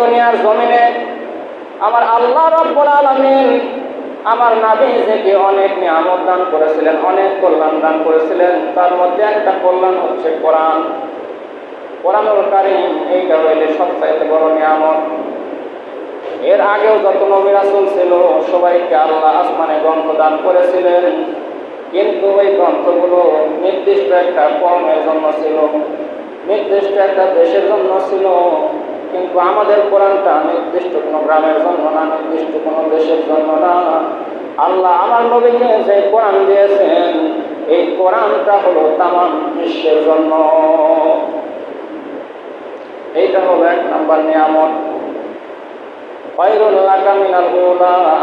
দুনিয়ার জমিনে আমার আল্লাহ রব্বুল আলামিন আমার নাবিজকে অনেক নিয়ামত দান করেছিলেন, অনেক কল্যাণ দান করেছিলেন। তার মধ্যে একটা কল্যাণ হচ্ছে কোরআন। কোরআনুল কারিম, এইটা হইলে সবচাইতে বড় নিয়ামত। এর আগেও যত নবী ছিল, সবাইকে আল্লাহ আসমানে গ্রন্থ দান করেছিলেন। কিন্তু ওই গ্রন্থগুলো নির্দিষ্ট একটা কর্মের জন্য ছিল, নির্দিষ্ট একটা দেশের জন্য ছিল। কিন্তু আমাদের কোরআনটা নির্দিষ্ট কোনো গ্রামের জন্য না, নির্দিষ্ট কোনো দেশের জন্য না। আল্লাহ আমার নবীকে যে কোরআন দিয়েছেন, এই কোরআনটা হলো তাম বিশ্বের জন্য এইটা হলো এক নাম্বার নিয়ামত।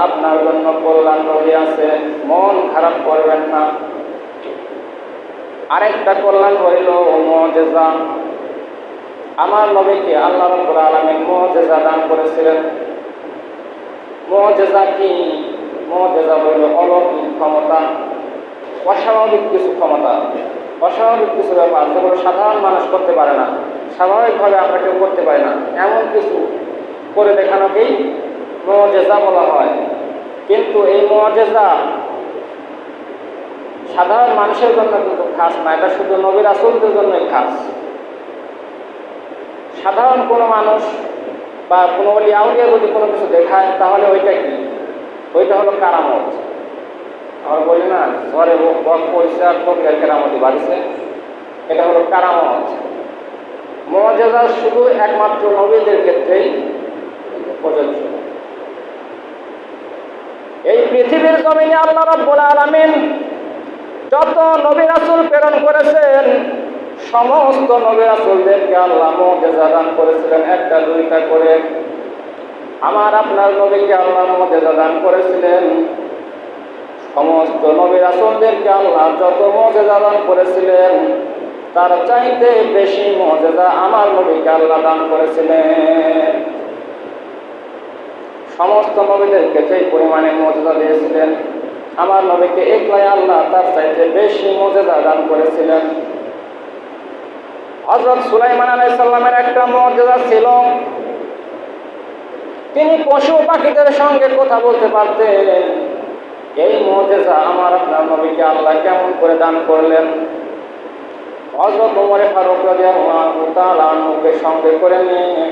আপনার জন্য কল্যাণ রহিয়াছে মন খারাপ করবেন না। আরেকটা কল্যাণ হইল মুজিজা। আমার নবীকে আল্লাহ রাব্বুল আলামিন মুজিজা দান করেছিলেন। মুজিজা কি? মুজিজা হইল অলৌকিক ক্ষমতা, অস্বাভাবিক কিছু ক্ষমতা। অস্বাভাবিক কিছু ব্যাপার যেগুলো সাধারণ মানুষ করতে পারে না, স্বাভাবিকভাবে আমরা কেউ করতে পারি না। এমন কিছু করে দেখানোকেই মজেজা বলা হয়। কিন্তু এই মজেজা সাধারণ মানুষের জন্য কিন্তু খাস না, এটা শুধু নবীর আসলদের জন্যই খাস। সাধারণ কোনো মানুষ বা কোনো আউলিয়া যদি কোনো কিছু দেখায়, তাহলে ওইটা কি? ওইটা হলো কারামত। আমরা বলি না ঝড়ে বক পরিষ্কার তবিয়ার কেরামতি বাড়িছে। এটা হলো কারামত। মজেজা শুধু একমাত্র নবীদের ক্ষেত্রেই প্রযোজ্য। এই পৃথিবীর জমিনে আল্লাহ রাব্বুল আলামিন যত নবী রাসূল প্রেরণ করেছেন সমস্ত নবী রাসূলদেরকে আল্লাহ মুজিজা দান করেছিলেন, একটা, দুইটা করে। আমার, আপনার নবীকে আল্লাহ মুজিজা দান করেছিলেন। সমস্ত নবী রাসূলদেরকে আল্লাহ যত মুজিজা দান করেছিলেন, তার চাইতে বেশি মর্যাদা আমার নবীকে আল্লাহ দান করেছিলেন। সমস্ত নবীদেরকে সেই পরিমাণে মর্যাদা দিয়েছিলেন, আমার নবীকে একলাই আল্লাহ তার চাইতে বেশি মর্যাদা দান করেছিলেন। হজরত সুলাইমান আলাই সাল্লামের একটা মর্যাদা ছিল। তিনি পশু পাখিদের সঙ্গে কথা বলতে পারতেন। এই মর্যাদা আমার আপনার নবীকে আল্লাহ কেমন করে দান করলেন? হজরত ওমরে ফারুক আনহুকে সঙ্গে করে নিয়ে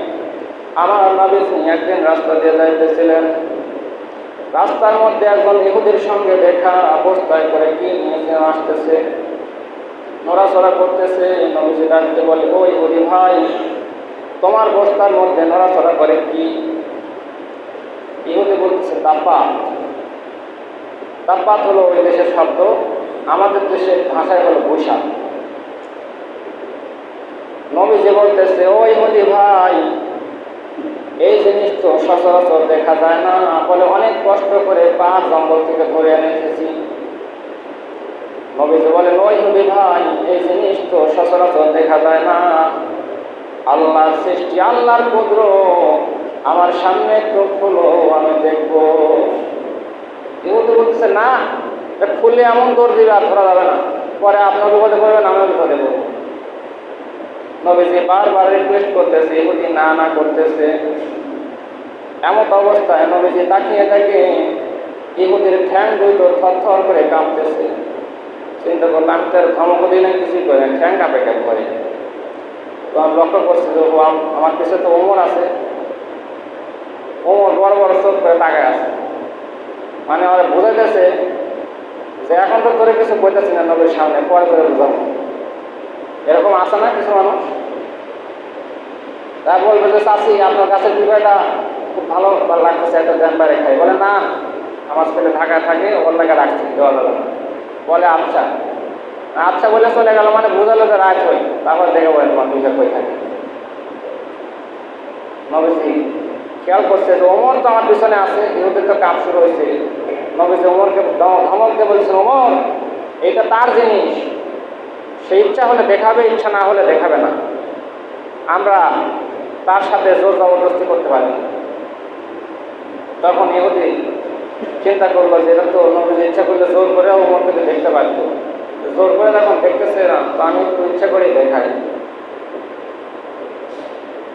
আমার নবী একদিন রাস্তা দিয়ে যাইতেছিলেন। রাস্তার মধ্যে একজন ইহুদির সঙ্গে দেখা অবস্থায় করে কি নিয়ে আসতেছে? নড়াচড়া করতেছে নবীজি ডাকতে বলে, ওই ইহুদি ভাই, তোমার বস্তার মধ্যে নড়াচড়া করে কি? ইহুদি বলতেছে তাপাত তাপাত হলো ওই দেশের শব্দ, আমাদের দেশের ভাষায় হলো বৈশাখ। নবী যে বলতেছে ওই হলি ভাই, এই জিনিস তো সচরাচর দেখা যায় না। বলে, অনেক কষ্ট করে পাহাড় জঙ্গল থেকে ধরে এনে এসেছি নবী যে বলেন ওই ভাই, এই জিনিস তো সচরাচর দেখা যায় না। আল্লাহর সৃষ্টি, আল্লাহর কুদ্র আমার সামনে একটু খুলো, আমি দেখব। এগুলো বলতেছে, না খুললে এমন দৌড় আর ধরা যাবে না। পরে আপনার বিপদে পড়বেন আমিও বিপদে পড়ব নবীজি বারবার রিকোয়েস্ট করতেছে, ইহুদি না না করতেছে। এমন অবস্থায় নবীজি তাকিয়ে থাকে ইহুদির ঠ্যাং দুটো থর থর করে কাঁপতেছে। চিন্তা করলাম তার ধমক দিলে কিছুই করে ঠ্যাং কাঁপে কেন করে তো আমি লক্ষ্য করছি যে, ও আম- আমার পিছনে তো ওমর আছে। ওমর বড় বড় চোখ করে তাকায় আছে। মানে ওরা বোঝাইতেছে যে, এখন তো তোরে কিছু বলতেছি না, নবীর সামনে, পরে করে বোঝাবো। এরকম আছে না কিছু মানুষ? তা বলবে যে চাষি আপনার কাছে বিষয়টা খুব ভালো লাগতেছে, একটা বাইরে খাই বলে, না, আমার ছেলে ঢাকায় থাকে ওর লাগে রাখছি না। বলে আচ্ছা। আচ্ছা বলে চলে গেল মানে বুঝালো যে রাত হই তারপর দেখে বলে তোমার দুইটা কই থাকে। নবীজি খেয়াল করছে যে ওমর তো আমার পিছনে আছে, ইহুদের তো কাম শুরু হয়েছে। নবীজি ওমরকে ধম- ধমক দিয়ে বলছে, ওমর এটা তার জিনিস। সে ইচ্ছা হলে দেখাবে, ইচ্ছা না হলে দেখাবে না। আমরা তার সাথে জোর জবরদস্তি করতে পারি তখন ইহুদি চিন্তা করল যে এটা তো নবীজি ইচ্ছা করলে জোর করে ওমরকে তো দেখতে পারতো জোর করে যখন দেখতেছে না তো আমি একটু ইচ্ছা করেই দেখাই।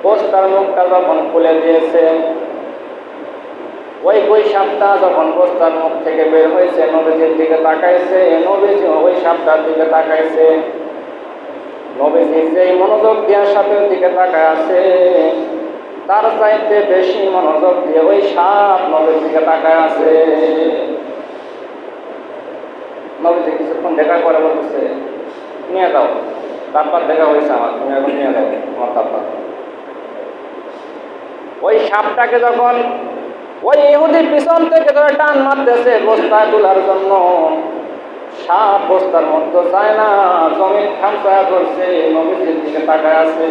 বস্তার মুখটা যখন খুলে দিয়েছে, ওই ওই সাপটা যখন বস্তার মুখ থেকে বের হয়েছে, নবীজির দিকে তাকাইছে নবীজি ওই সাপটার দিকে তাকাইছে। নবীজি যেই মনোযোগ দেওয়ার সাপের দিকে তাকায় আছে তার চাইতে বেশি মনোযোগ দিয়ে ওই সাপ নবীর দিকে তাকায় আছে। নবীজি কিছুক্ষণ দেখা করে বলতেছে, নিয়ে দাও তারপর দেখা হয়েছে আমার, তুমি এখন নিয়ে দাও তোমার তারপর। ওই সাপটাকে যখন ওই ইহুদি পিছন থেকে ধরে টান মারতেছে বস্তা তোলার জন্য, সাপ বস্তার মধ্যে যায় না, জমিন খামসা করছে নবীজির দিকে তাকায় আছে।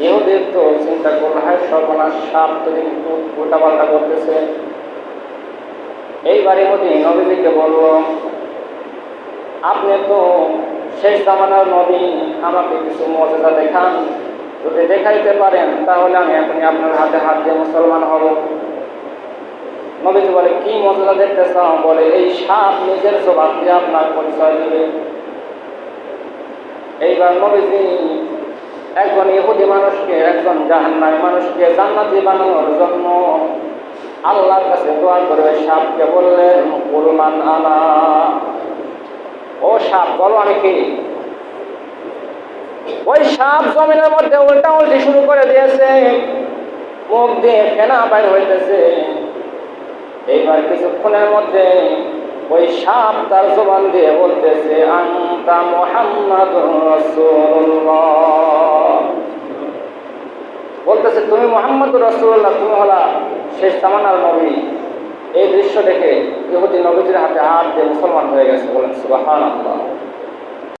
ইহুদের তো চিন্তা করল হয়, সর্বনাশ, সাপ তো কিন্তু উল্টা পাল্টা করতেছে। এইবার ইহুদি নবীজিকে বলল, আপনি তো শেষ জামানার নবী, আমাকে কিছু মর্যাদা দেখান। যদি দেখাইতে পারেন, তাহলে আমি এখনই আপনার হাতে হাত দিয়ে মুসলমান হব। নবীজি বলে, কি মর্যাদা দেখতে চাও বলে, এই সাপ নিজের জবাব দিয়ে আপনার পরিচয় দেবে। এইবার নবীজি একজন ইহুদি মানুষকে, একজন জাহান্নামী মানুষকে জান্নাতি বানানোর জন্য আল্লাহর কাছে দোয়া করে সাপকে বললেন, কুরমান আনা ও সাপ, বলো আমি কি? ওই সাপ জমিনের মধ্যে উল্টা উল্টি শুরু করে দিয়েছে, মুখ দিয়ে ফেনা বাইর হইতেছে। এইবার কিছুক্ষণের মধ্যে ওই সাপ তার জবান দিয়ে বলতেছে, আন্তা মোহাম্মদ রাসূলুল্লাহ। বলতেছে তুমি মোহাম্মদ রসুল্লাহ তুমি হলা শেষ জামানার নবী। এই দৃশ্য দেখে ইহুদি নবীজির হাতে হাত দিয়ে মুসলমান হয়ে গেছে বলেন সুবহানাল্লাহ।